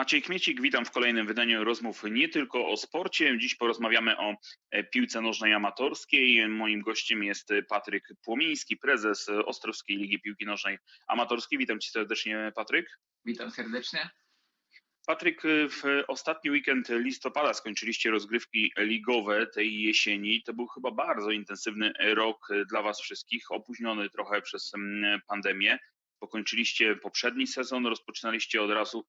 Maciej Kmiecik, witam w kolejnym wydaniu rozmów nie tylko o sporcie. Dziś porozmawiamy o e, piłce nożnej amatorskiej. Moim gościem jest Patryk Płomiński, prezes Ostrowskiej Ligi Piłki Nożnej Amatorskiej. Witam cię serdecznie, Patryk. Witam serdecznie. Patryk, w ostatni weekend listopada skończyliście rozgrywki ligowe tej jesieni. To był chyba bardzo intensywny rok dla Was wszystkich, opóźniony trochę przez mm, pandemię. Pokończyliście poprzedni sezon, rozpoczynaliście od razu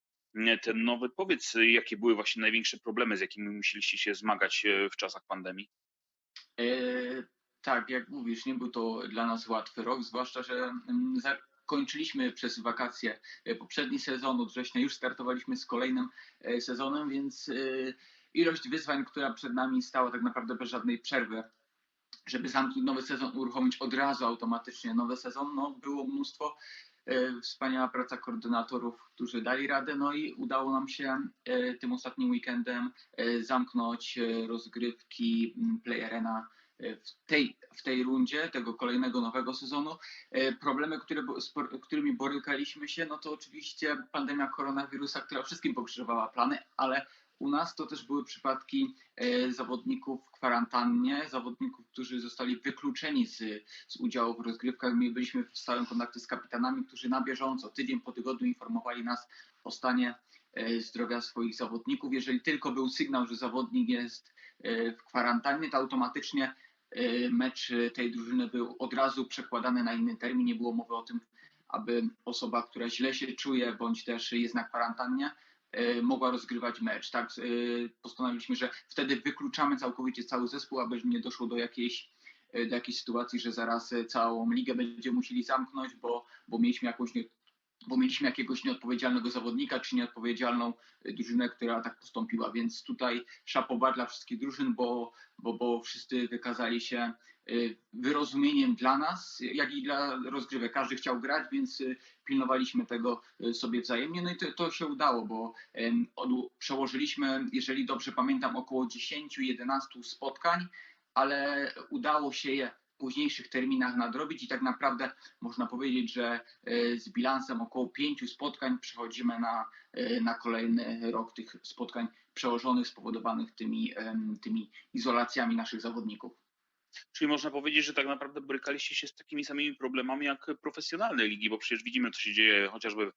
ten nowy. Powiedz, jakie były właśnie największe problemy, z jakimi musieliście się zmagać e, w czasach pandemii? E, tak, jak mówisz, nie był to dla nas łatwy rok, zwłaszcza, że mm, kończyliśmy przez wakacje e, poprzedni sezon, od września już startowaliśmy z kolejnym e, sezonem, więc ilość wyzwań, która przed nami stała tak naprawdę bez żadnej przerwy, żeby zamknąć nowy sezon, uruchomić od razu automatycznie nowy sezon, no było mnóstwo. E, wspaniała praca koordynatorów, którzy dali radę, no i udało nam się e, tym ostatnim weekendem e, zamknąć rozgrywki Playerena w tej, w tej rundzie tego kolejnego nowego sezonu. Problemy, które, z którymi borykaliśmy się, no to oczywiście pandemia koronawirusa, która wszystkim pokrzyżowała plany, ale u nas to też były przypadki e, zawodników w kwarantannie, zawodników, którzy zostali wykluczeni z, z udziału w rozgrywkach. My byliśmy w stałym kontakcie z kapitanami, którzy na bieżąco, tydzień po tygodniu informowali nas o stanie e, zdrowia swoich zawodników. Jeżeli tylko był sygnał, że zawodnik jest e, w kwarantannie, to automatycznie mecz tej drużyny był od razu przekładany na inny termin. Nie było mowy o tym, aby osoba, która źle się czuje bądź też jest na kwarantannie, mogła rozgrywać mecz. Tak, e, postanowiliśmy, że wtedy wykluczamy całkowicie cały zespół, aby nie doszło do jakiejś, e, do jakiejś sytuacji, że zaraz całą ligę będziemy musieli zamknąć, bo, bo mieliśmy jakąś bo mieliśmy jakiegoś nieodpowiedzialnego zawodnika, czy nieodpowiedzialną drużynę, która tak postąpiła. Więc tutaj szapoba dla wszystkich drużyn, bo, bo, bo wszyscy wykazali się Y, wyrozumieniem dla nas, jak i dla rozgrywek. Każdy chciał grać, więc y, pilnowaliśmy tego y, sobie wzajemnie. No i to, to się udało, bo przełożyliśmy, jeżeli dobrze pamiętam, około 10-11 spotkań, ale udało się je późniejszych terminach nadrobić i tak naprawdę można powiedzieć, że z bilansem około pięciu spotkań przechodzimy na, na kolejny rok tych spotkań przełożonych, spowodowanych tymi, tymi izolacjami naszych zawodników. Czyli można powiedzieć, że tak naprawdę borykaliście się z takimi samymi problemami jak profesjonalne ligi, bo przecież widzimy, co się dzieje chociażby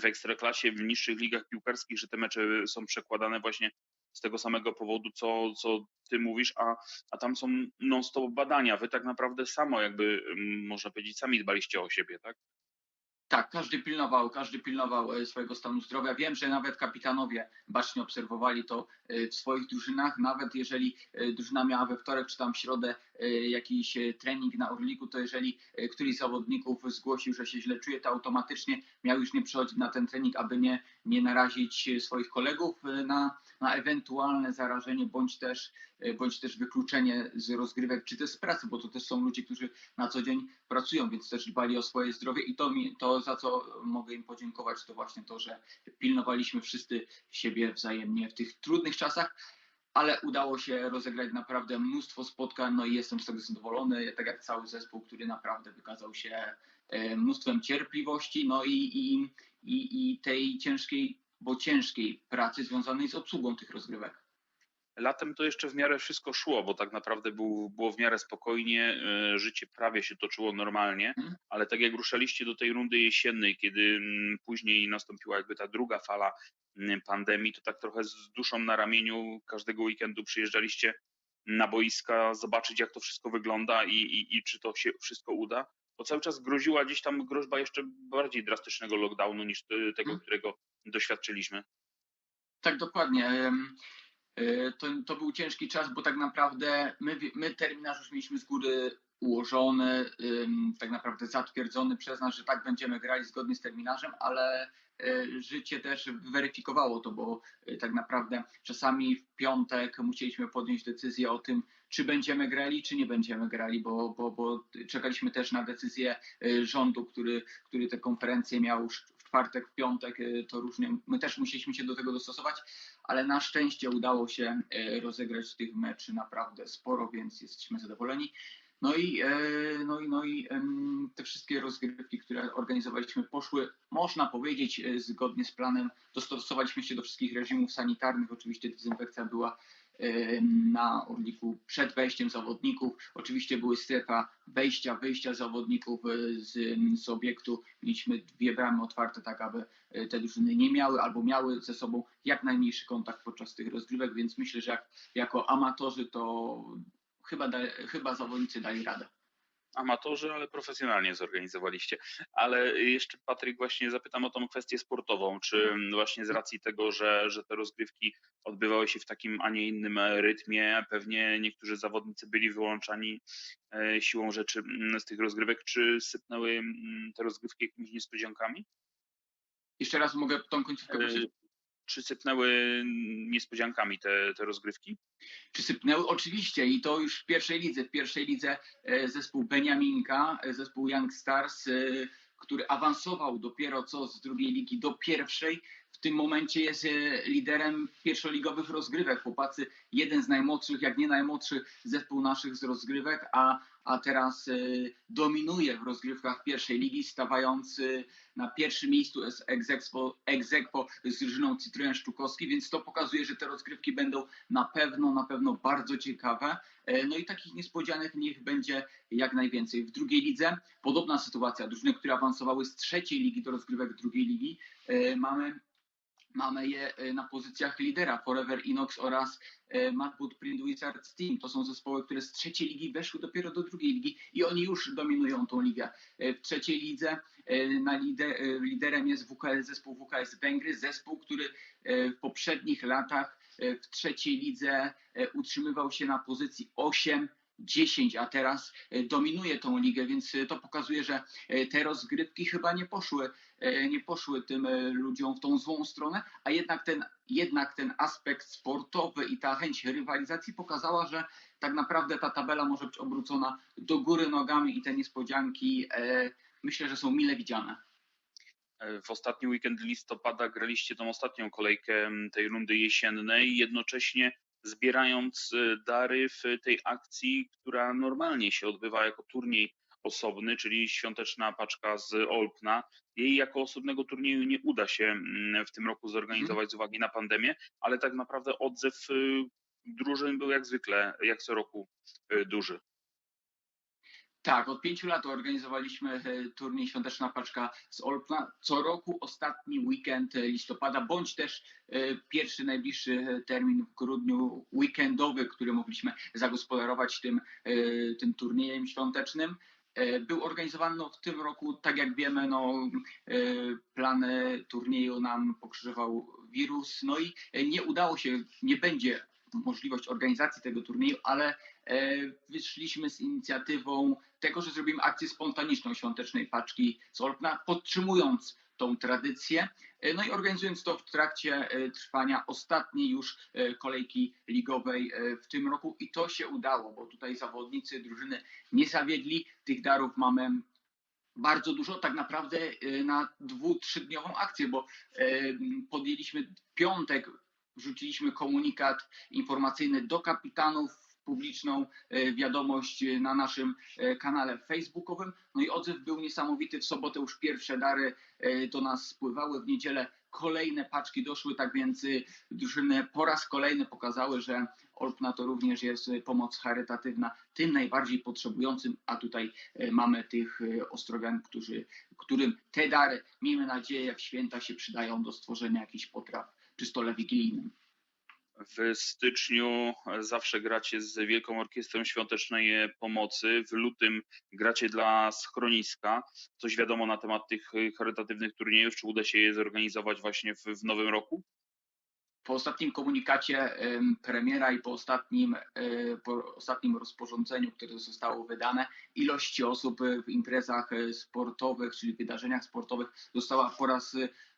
w ekstraklasie, w niższych ligach piłkarskich, że te mecze są przekładane właśnie z tego samego powodu, co, co ty mówisz, a, a tam są non-stop badania. Wy tak naprawdę samo jakby, mm, można powiedzieć, sami dbaliście o siebie, tak? Tak, każdy pilnował, każdy pilnował e, swojego stanu zdrowia. Wiem, że nawet kapitanowie bacznie obserwowali to e, w swoich drużynach. Nawet jeżeli e, drużyna miała we wtorek czy tam w środę jakiś trening na Orliku, to jeżeli któryś z zawodników zgłosił, że się źle czuje, to automatycznie miał już nie przychodzić na ten trening, aby nie, nie narazić swoich kolegów na, na ewentualne zarażenie bądź też, bądź też wykluczenie z rozgrywek czy też z pracy, bo to też są ludzie, którzy na co dzień pracują, więc też dbali o swoje zdrowie i to, mi, to za co mogę im podziękować, to właśnie to, że pilnowaliśmy wszyscy siebie wzajemnie w tych trudnych czasach, ale udało się rozegrać naprawdę mnóstwo spotkań, no i jestem z tego zadowolony, tak jak cały zespół, który naprawdę wykazał się e, mnóstwem cierpliwości, no i, i, i, i tej ciężkiej, bo ciężkiej pracy związanej z obsługą tych rozgrywek. Latem to jeszcze w miarę wszystko szło, bo tak naprawdę był, było w miarę spokojnie, e, życie prawie się toczyło normalnie, mhm. ale tak jak ruszaliście do tej rundy jesiennej, kiedy mm, później nastąpiła jakby ta druga fala mm, pandemii, to tak trochę z duszą na ramieniu każdego weekendu przyjeżdżaliście na boiska, zobaczyć jak to wszystko wygląda i, i, i czy to się wszystko uda, bo cały czas groziła gdzieś tam groźba jeszcze bardziej drastycznego lockdownu niż tego, mhm. którego doświadczyliśmy. Tak, dokładnie. E, to, to był ciężki czas, bo tak naprawdę my, my terminarz już mieliśmy z góry ułożony, tak naprawdę zatwierdzony przez nas, że tak będziemy grali zgodnie z terminarzem, ale e, życie też weryfikowało to, bo e, tak naprawdę czasami w piątek musieliśmy podjąć decyzję o tym, czy będziemy grali, czy nie będziemy grali, bo, bo, bo czekaliśmy też na decyzję rządu, który, który tę konferencję miał czwartek, w piątek, y, to różnie. My też musieliśmy się do tego dostosować, ale na szczęście udało się y, rozegrać tych meczy naprawdę sporo, więc jesteśmy zadowoleni. No i, e, no i, no i te wszystkie rozgrywki, które organizowaliśmy, poszły, można powiedzieć, zgodnie z planem. Dostosowaliśmy się do wszystkich reżimów sanitarnych. Oczywiście dezynfekcja była na Orliku przed wejściem zawodników. Oczywiście były strefa wejścia, wyjścia zawodników e, z, z obiektu. Mieliśmy dwie bramy otwarte, tak aby e, te drużyny nie miały albo miały ze sobą jak najmniejszy kontakt podczas tych rozgrywek, więc myślę, że jak, jako amatorzy to chyba, da, chyba zawodnicy dali radę. Amatorzy, ale profesjonalnie zorganizowaliście. Ale jeszcze Patryk, właśnie zapytam o tą kwestię sportową. Czy właśnie z racji tego, że, że te rozgrywki odbywały się w takim, a nie innym rytmie, pewnie niektórzy zawodnicy byli wyłączani e, siłą rzeczy mm, z tych rozgrywek, czy sypnęły mm, te rozgrywki jakimiś niespodziankami? Jeszcze raz mogę tą końcówkę E, prosić? Czy sypnęły niespodziankami te, te rozgrywki? Czy sypnęły? Oczywiście i to już w pierwszej lidze. W pierwszej lidze e, zespół Beniaminka, e, zespół Young Stars, e, który awansował dopiero co z drugiej ligi do pierwszej, tym momencie jest e, liderem pierwszoligowych rozgrywek. Chłopacy, jeden z najmłodszych, jak nie najmłodszy zespół naszych z rozgrywek, a, a teraz e, dominuje w rozgrywkach pierwszej ligi, stawając e, na pierwszym miejscu z Exequo z drużyną Cytryен Szczukowski, więc to pokazuje, że te rozgrywki będą na pewno, na pewno bardzo ciekawe. E, No i takich niespodzianek niech będzie jak najwięcej. W drugiej lidze podobna sytuacja. Drużyny, które awansowały z trzeciej ligi do rozgrywek drugiej ligi, mamy Mamy je e, na pozycjach lidera Forever Inox oraz e, Madwood Print Wizards Team. To są zespoły, które z trzeciej ligi weszły dopiero do drugiej ligi i oni już dominują tą ligę. E, W trzeciej lidze na lider, liderem jest zespół WKS Węgry, zespół, który w poprzednich latach w trzeciej lidze utrzymywał się na pozycji 8 10, a teraz dominuje tą ligę, więc to pokazuje, że te rozgrywki chyba nie poszły, nie poszły tym e, ludziom w tą złą stronę, a jednak ten, jednak ten aspekt sportowy i ta chęć rywalizacji pokazała, że tak naprawdę ta tabela może być obrócona do góry nogami i te niespodzianki e, myślę, że są mile widziane. W ostatni weekend listopada graliście tą ostatnią kolejkę tej rundy jesiennej, jednocześnie zbierając e, dary w tej akcji, która normalnie się odbywa jako turniej osobny, czyli świąteczna paczka z Olpna. Jej jako osobnego turnieju nie uda się mm, w tym roku zorganizować z uwagi na pandemię, ale tak naprawdę odzew y, drużyn był jak zwykle, jak co roku y, duży. Tak, od pięciu lat organizowaliśmy e, turniej Świąteczna Paczka z Olpna. Co roku ostatni weekend e, listopada, bądź też e, pierwszy najbliższy termin w grudniu weekendowy, który mogliśmy zagospodarować tym, tym turniejem świątecznym. E, Był organizowany no, w tym roku, tak jak wiemy, no, e, plany turnieju nam pokrzyżował wirus, no i e, nie udało się, nie będzie możliwość organizacji tego turnieju, ale wyszliśmy z inicjatywą tego, że zrobimy akcję spontaniczną świątecznej paczki z Olpna, podtrzymując tą tradycję, e, no i organizując to w trakcie e, trwania ostatniej już e, kolejki ligowej w tym roku. I to się udało, bo tutaj zawodnicy drużyny nie zawiedli, tych darów mamy bardzo dużo, tak naprawdę na dwu, trzydniową akcję, bo podjęliśmy piątek, wrzuciliśmy komunikat informacyjny do kapitanów, publiczną e, wiadomość e, na naszym e, kanale facebookowym. No i odzew był niesamowity. W sobotę już pierwsze dary do nas spływały, w niedzielę kolejne paczki doszły, tak więc drużyny po raz kolejny pokazały, że Olpna to również jest pomoc charytatywna tym najbardziej potrzebującym, a tutaj mamy tych Ostrowian, którzy, którym te dary, miejmy nadzieję, w święta się przydają do stworzenia jakichś potraw przy stole wigilijnym. W styczniu zawsze gracie z Wielką Orkiestrą Świątecznej Pomocy. W lutym gracie dla schroniska. Coś wiadomo na temat tych charytatywnych turniejów? Czy uda się je zorganizować właśnie w, w nowym roku? Po ostatnim komunikacie em, premiera i po ostatnim, e, po ostatnim rozporządzeniu, które zostało wydane, ilość osób e, w imprezach e, sportowych, czyli wydarzeniach sportowych, została po raz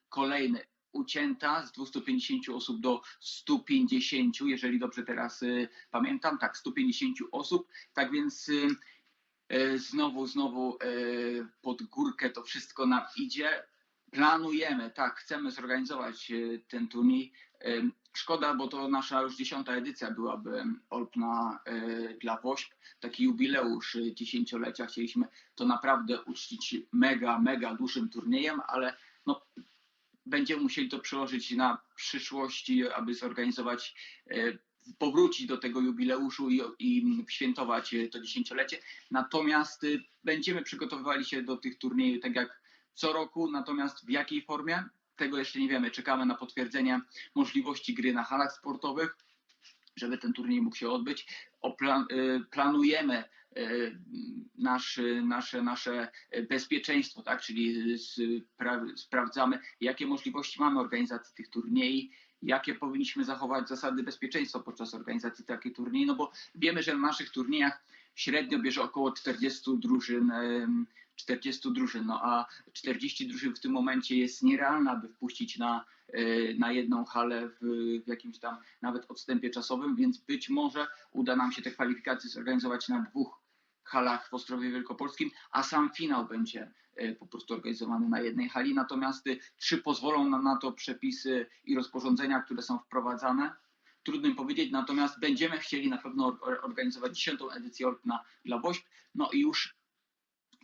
kolejny ucięta z 250 osób do 150, jeżeli dobrze teraz e, pamiętam, tak, 150 osób. Tak więc e, e, znowu, znowu pod górkę to wszystko nam idzie. Planujemy, tak, chcemy zorganizować ten turniej. Szkoda, bo to nasza już dziesiąta edycja byłaby Olpna dla WOŚP, taki jubileusz dziesięciolecia. Chcieliśmy to naprawdę uczcić mega, mega dużym turniejem, ale no, będziemy musieli to przełożyć na przyszłości, aby zorganizować, e, powrócić do tego jubileuszu i, i świętować e, to dziesięciolecie. Natomiast e, będziemy przygotowywali się do tych turniejów tak jak co roku, natomiast w jakiej formie? Tego jeszcze nie wiemy. Czekamy na potwierdzenie możliwości gry na halach sportowych, żeby ten turniej mógł się odbyć. Planujemy nasz, nasze, nasze bezpieczeństwo, tak? czyli spra- sprawdzamy, jakie możliwości mamy organizacji tych turniejów, jakie powinniśmy zachować zasady bezpieczeństwa podczas organizacji takiej turniej, no bo wiemy, że na naszych turniejach średnio bierze około 40 drużyn, em, 40 drużyn, no a 40 drużyn w tym momencie jest nierealne, aby wpuścić na, e, na jedną halę w, w jakimś tam nawet odstępie czasowym, więc być może uda nam się te kwalifikacje zorganizować na dwóch halach w Ostrowie Wielkopolskim, a sam finał będzie e, po prostu organizowany na jednej hali. Natomiast y, czy pozwolą nam na to przepisy i rozporządzenia, które są wprowadzane? Trudno mi powiedzieć, natomiast będziemy chcieli na pewno or- organizować dziesiątą edycję Olpna dla WOŚP, no i już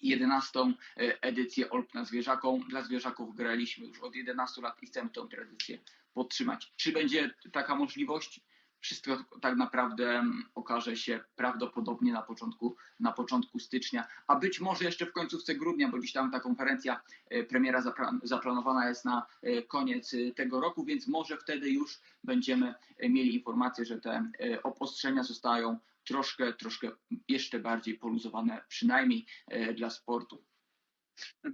11 edycję Olpna zwierzaką. Dla zwierzaków graliśmy już od 11 lat i chcemy tę tradycję podtrzymać. Czy będzie taka możliwość? Wszystko tak naprawdę okaże się prawdopodobnie na początku, na początku stycznia, a być może jeszcze w końcówce grudnia, bo gdzieś tam ta konferencja e, premiera zaplanowana jest na e, koniec e, tego roku, więc może wtedy już będziemy mieli informację, że te obostrzenia zostają troszkę, troszkę jeszcze bardziej poluzowane, przynajmniej dla sportu.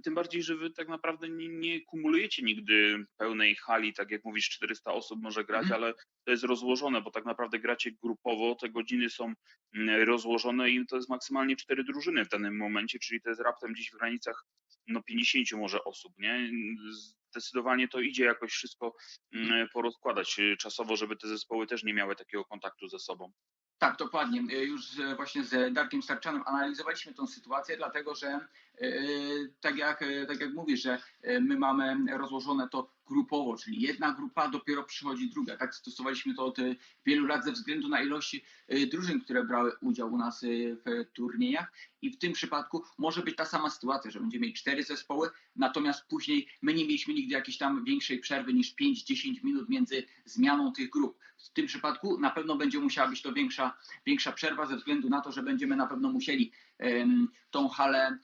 Tym bardziej, że wy tak naprawdę nie, nie kumulujecie nigdy pełnej hali, tak jak mówisz, 400 osób może grać, Mhm. ale to jest rozłożone, bo tak naprawdę gracie grupowo, te godziny są mm, rozłożone i to jest maksymalnie cztery drużyny w danym momencie, czyli to jest raptem gdzieś w granicach no 50 może osób, nie? Zdecydowanie to idzie jakoś wszystko mm, porozkładać y, czasowo, żeby te zespoły też nie miały takiego kontaktu ze sobą. Tak, dokładnie. E, Już właśnie z Darkiem Starczanem analizowaliśmy tą sytuację, dlatego że tak, jak, e, tak jak mówisz, że e, my mamy rozłożone to grupowo, czyli jedna grupa, dopiero przychodzi druga. Tak stosowaliśmy to od e, wielu lat ze względu na ilość e, drużyn, które brały udział u nas e, w turniejach i w tym przypadku może być ta sama sytuacja, że będziemy mieli cztery zespoły, natomiast później my nie mieliśmy nigdy jakiejś tam większej przerwy niż 5-10 minut między zmianą tych grup. W tym przypadku na pewno będzie musiała być to większa, większa przerwa ze względu na to, że będziemy na pewno musieli tą halę e,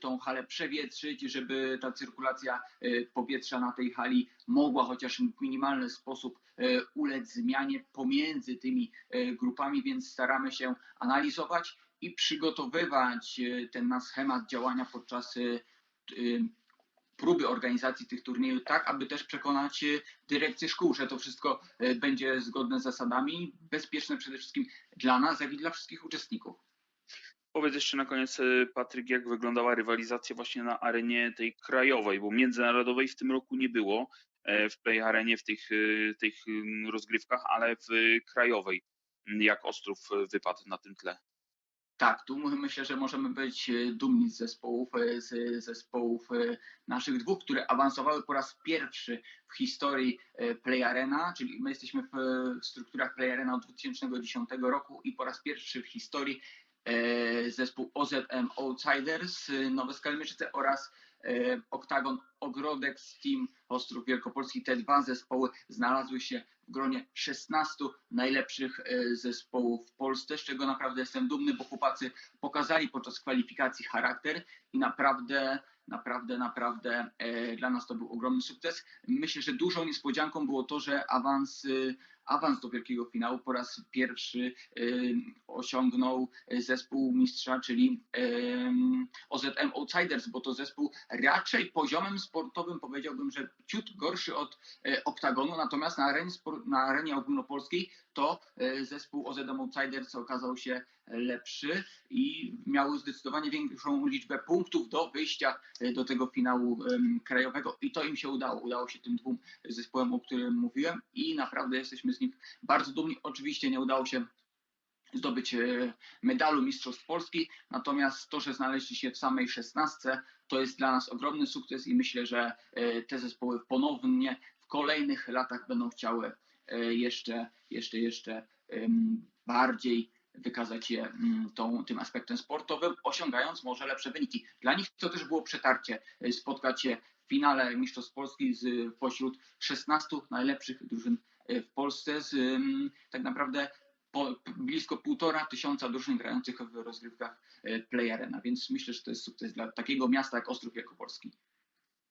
tą halę przewietrzyć, żeby ta cyrkulacja e, powietrza na tej hali mogła chociaż w minimalny sposób e, ulec zmianie pomiędzy tymi grupami, więc staramy się analizować i przygotowywać ten nasz schemat działania podczas próby organizacji tych turniejów, tak aby też przekonać dyrekcję szkół, że to wszystko będzie zgodne z zasadami, bezpieczne przede wszystkim dla nas, jak i dla wszystkich uczestników. Powiedz jeszcze na koniec, e, Patryk, jak wyglądała rywalizacja właśnie na arenie tej krajowej, bo międzynarodowej w tym roku nie było e, w Play Arenie, w tych, e, tych rozgrywkach, ale w krajowej. Jak Ostrów wypadł na tym tle? Tak, tu myślę, że możemy być dumni z zespołów, z zespołów naszych dwóch, które awansowały po raz pierwszy w historii Play Arena, czyli my jesteśmy w strukturach Play Arena od 2010 roku i po raz pierwszy w historii zespół OZM Outsiders, e, Nowe Skalmierzyce oraz e, Oktagon Ogrodek z Team Ostrów Wielkopolski. Te dwa zespoły znalazły się w gronie 16 najlepszych e, zespołów w Polsce, z czego naprawdę jestem dumny, bo chłopacy pokazali podczas kwalifikacji charakter i naprawdę, naprawdę, naprawdę e, dla nas to był ogromny sukces. Myślę, że dużą niespodzianką było to, że awans, e, awans do wielkiego finału. Po raz pierwszy e, osiągnął zespół mistrza, czyli OZM Outsiders, bo to zespół raczej poziomem sportowym powiedziałbym, że ciut gorszy od e, Oktagonu, natomiast na arenie, na arenie ogólnopolskiej to e, zespół OZM Outsiders okazał się lepszy i miał zdecydowanie większą liczbę punktów do wyjścia e, do tego finału krajowego i to im się udało. Udało się tym dwóm zespołom, o którym mówiłem i naprawdę jesteśmy z nich bardzo dumni. Oczywiście nie udało się zdobyć e, medalu Mistrzostw Polski, natomiast to, że znaleźli się w samej szesnastce, to jest dla nas ogromny sukces i myślę, że e, te zespoły ponownie w kolejnych latach będą chciały jeszcze, jeszcze, jeszcze bardziej wykazać się mm, tą, tym aspektem sportowym, osiągając może lepsze wyniki. Dla nich to też było przetarcie, e, spotkać się w finale Mistrzostw Polski z, pośród 16 najlepszych drużyn e, w Polsce z em, tak naprawdę po, blisko półtora tysiąca drużyn grających w rozgrywkach e, Play Arena, więc myślę, że to jest sukces dla takiego miasta jak Ostrów Wielkopolski.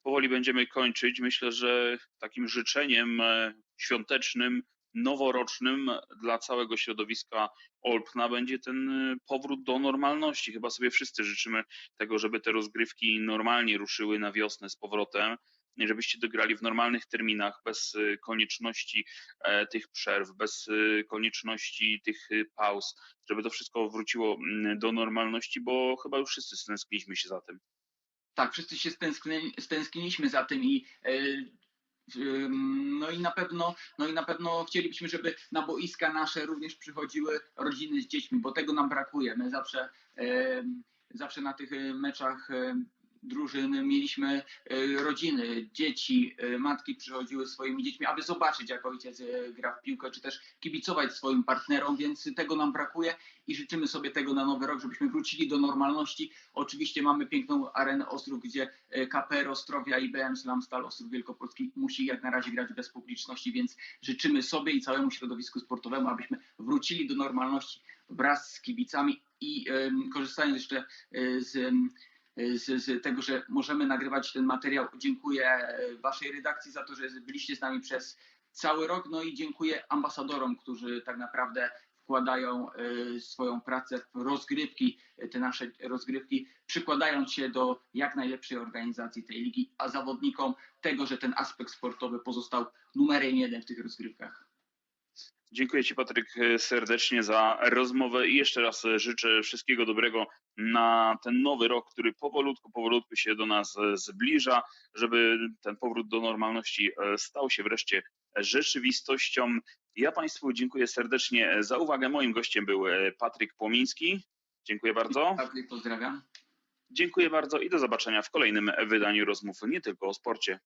Powoli będziemy kończyć. Myślę, że takim życzeniem świątecznym, noworocznym dla całego środowiska Olpna będzie ten e, powrót do normalności. Chyba sobie wszyscy życzymy tego, żeby te rozgrywki normalnie ruszyły na wiosnę z powrotem. Żebyście dograli w normalnych terminach, bez e, konieczności e, tych przerw, bez e, konieczności tych pauz, żeby to wszystko wróciło mm, do normalności, bo chyba już wszyscy stęskniliśmy się za tym. Tak, wszyscy się stęsknili, stęskniliśmy za tym i e, no i na pewno, no i na pewno chcielibyśmy, żeby na boiska nasze również przychodziły rodziny z dziećmi, bo tego nam brakuje. My zawsze, zawsze na tych e, meczach em, drużyn mieliśmy e, rodziny, dzieci, e, matki przychodziły swoimi dziećmi, aby zobaczyć, jak ojciec e, gra w piłkę, czy też kibicować swoim partnerom, więc tego nam brakuje i życzymy sobie tego na nowy rok, żebyśmy wrócili do normalności. Oczywiście mamy piękną arenę Ostrów, gdzie KPR Ostrowia i BM Slamstal Ostrów Wielkopolski musi jak na razie grać bez publiczności, więc życzymy sobie i całemu środowisku sportowemu, abyśmy wrócili do normalności wraz z kibicami i korzystając jeszcze z, z, z tego, że możemy nagrywać ten materiał. Dziękuję e, Waszej redakcji za to, że byliście z nami przez cały rok. No i dziękuję ambasadorom, którzy tak naprawdę wkładają e, swoją pracę w rozgrywki, te nasze rozgrywki, przykładając się do jak najlepszej organizacji tej ligi, a zawodnikom tego, że ten aspekt sportowy pozostał numerem jeden w tych rozgrywkach. Dziękuję Ci, Patryk, serdecznie za rozmowę i jeszcze raz życzę wszystkiego dobrego na ten nowy rok, który powolutku, powolutku się do nas zbliża, żeby ten powrót do normalności e, stał się wreszcie rzeczywistością. Ja Państwu dziękuję serdecznie za uwagę. Moim gościem był e, Patryk Płomiński. Dziękuję bardzo. Patryk, pozdrawiam. Dziękuję bardzo i do zobaczenia w kolejnym wydaniu rozmów nie tylko o sporcie.